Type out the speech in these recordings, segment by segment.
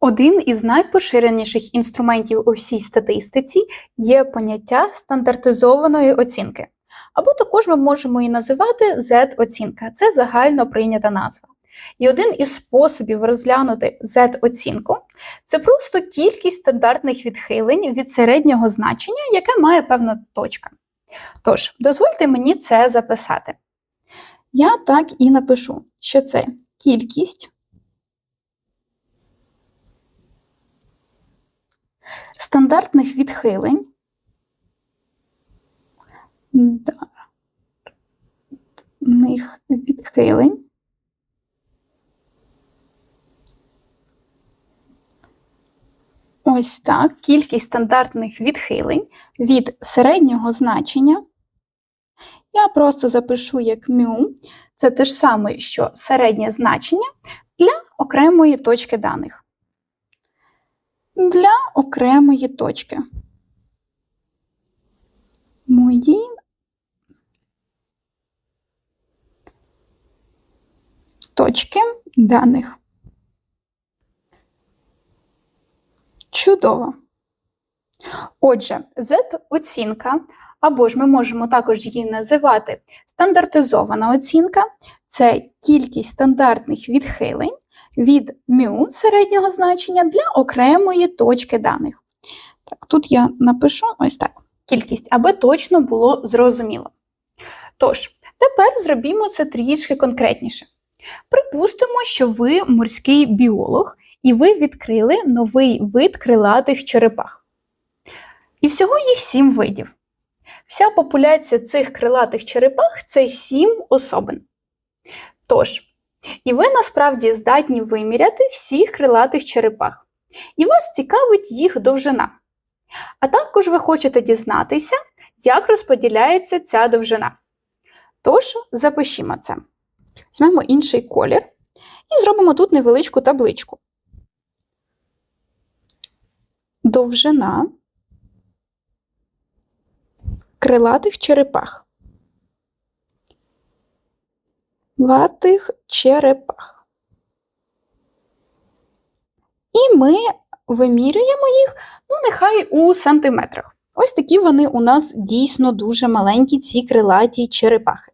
Один із найпоширеніших інструментів у всій статистиці є поняття стандартизованої оцінки. Або також ми можемо її називати Z-оцінка це загально прийнята назва. І один із способів розглянути Z-оцінку це просто кількість стандартних відхилень від середнього значення, яке має певна точка. Тож, дозвольте мені це записати. Я так і напишу, що це кількість стандартних відхилень. Них відхилень. Ось так, кількість стандартних відхилень від середнього значення. Я просто запишу як μ, це те ж саме, що середнє значення для окремої точки даних. Для окремої точки. Мої точки даних. Чудово. Отже, Z-оцінка, або ж ми можемо також її називати стандартизована оцінка це кількість стандартних відхилень від μ середнього значення для окремої точки даних. Так, Тут я напишу ось так: кількість, аби точно було зрозуміло. Тож, тепер зробімо це трішки конкретніше. Припустимо, що ви морський біолог і ви відкрили новий вид крилатих черепах. І всього їх сім видів. Вся популяція цих крилатих черепах це сім особин. Тож, і ви насправді здатні виміряти всіх крилатих черепах. І вас цікавить їх довжина. А також ви хочете дізнатися, як розподіляється ця довжина. Тож, запишімо це. Візьмемо інший колір і зробимо тут невеличку табличку довжина крилатих черепах. Латих черепах. І ми вимірюємо їх, ну, нехай у сантиметрах. Ось такі вони у нас дійсно дуже маленькі, ці крилаті черепахи.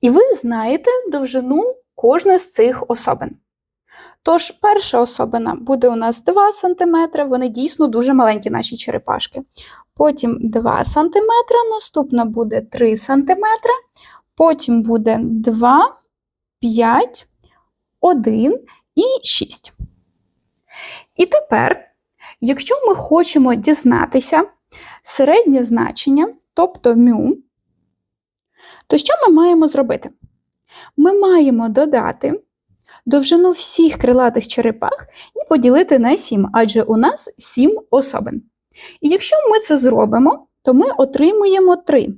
І ви знаєте довжину кожної з цих особин. Тож, перша особина буде у нас 2 см, вони дійсно дуже маленькі наші черепашки. Потім 2 см, наступна буде 3 см, потім буде 2, 5, 1 і 6. І тепер, якщо ми хочемо дізнатися середнє значення, тобто μ, то що ми маємо зробити? Ми маємо додати довжину всіх крилатих черепах і поділити на 7, адже у нас 7 особин. І якщо ми це зробимо, то ми отримуємо 3,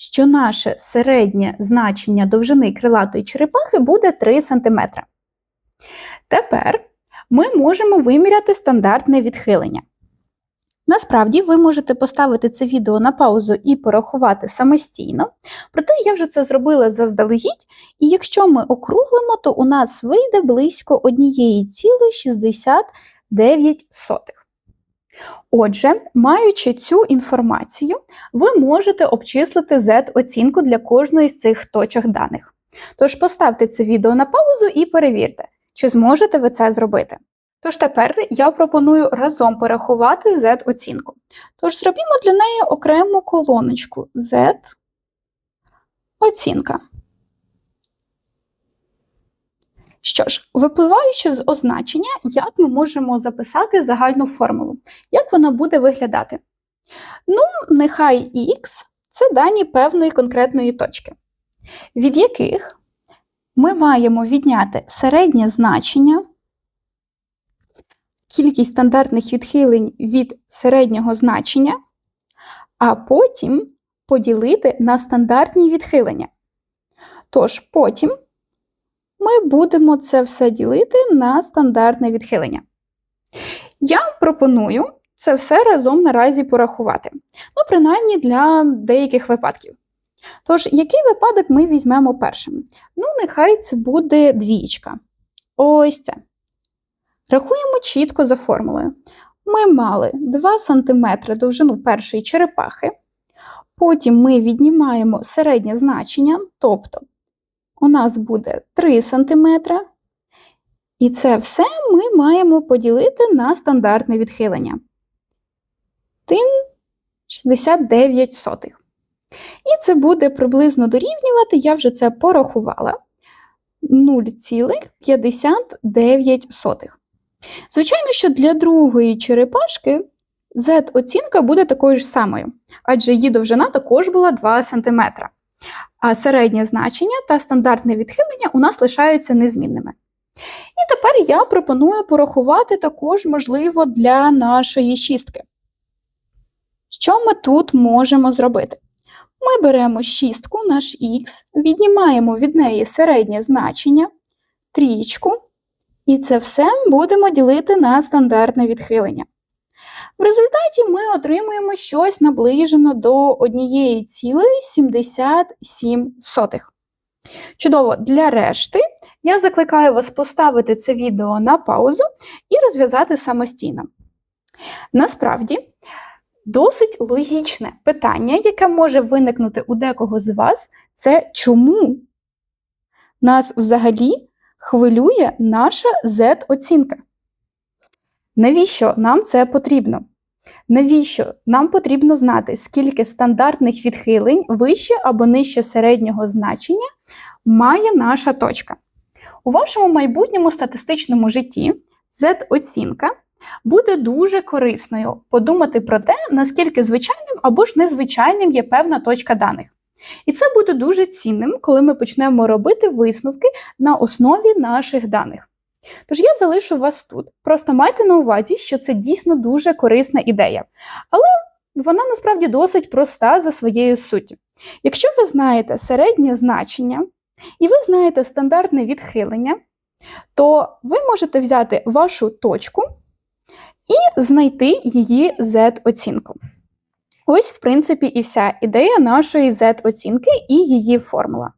що наше середнє значення довжини крилатої черепахи буде 3 см. Тепер ми можемо виміряти стандартне відхилення. Насправді, ви можете поставити це відео на паузу і порахувати самостійно, проте я вже це зробила заздалегідь, і якщо ми округлимо, то у нас вийде близько 1,69. Отже, маючи цю інформацію, ви можете обчислити Z-оцінку для кожної з цих точок даних. Тож поставте це відео на паузу і перевірте, чи зможете ви це зробити. Тож тепер я пропоную разом порахувати Z-оцінку. Тож зробімо для неї окрему колоночку Z-оцінка. Що ж, випливаючи з означення, як ми можемо записати загальну формулу? Як вона буде виглядати? Ну, нехай X це дані певної конкретної точки, від яких ми маємо відняти середнє значення кількість стандартних відхилень від середнього значення, а потім поділити на стандартні відхилення. Тож, потім ми будемо це все ділити на стандартне відхилення. Я пропоную це все разом наразі порахувати. Ну, принаймні для деяких випадків. Тож, який випадок ми візьмемо першим? Ну, нехай це буде двічка. Ось це. Рахуємо чітко за формулою. Ми мали 2 см довжину першої черепахи. Потім ми віднімаємо середнє значення, тобто у нас буде 3 см. І це все ми маємо поділити на стандартне відхилення. 69 сотих. І це буде приблизно дорівнювати, я вже це порахувала, 0,59. Звичайно, що для другої черепашки Z-оцінка буде такою ж самою, адже її довжина також була 2 см. А середнє значення та стандартне відхилення у нас лишаються незмінними. І тепер я пропоную порахувати також, можливо, для нашої шістки. Що ми тут можемо зробити? Ми беремо шістку, наш х, віднімаємо від неї середнє значення, трієчку, і це все будемо ділити на стандартне відхилення. В результаті ми отримуємо щось наближено до 1,77. Чудово, для решти я закликаю вас поставити це відео на паузу і розв'язати самостійно. Насправді, досить логічне питання, яке може виникнути у декого з вас, це чому нас взагалі хвилює наша Z-оцінка? Навіщо нам це потрібно? Навіщо нам потрібно знати, скільки стандартних відхилень вище або нижче середнього значення має наша точка? У вашому майбутньому статистичному житті Z-оцінка буде дуже корисною подумати про те, наскільки звичайним або ж незвичайним є певна точка даних. І це буде дуже цінним, коли ми почнемо робити висновки на основі наших даних. Тож я залишу вас тут. Просто майте на увазі, що це дійсно дуже корисна ідея. Але вона насправді досить проста за своєю суттю. Якщо ви знаєте середнє значення і ви знаєте стандартне відхилення, то ви можете взяти вашу точку і знайти її Z-оцінку. Ось, в принципі, і вся ідея нашої Z-оцінки і її формула.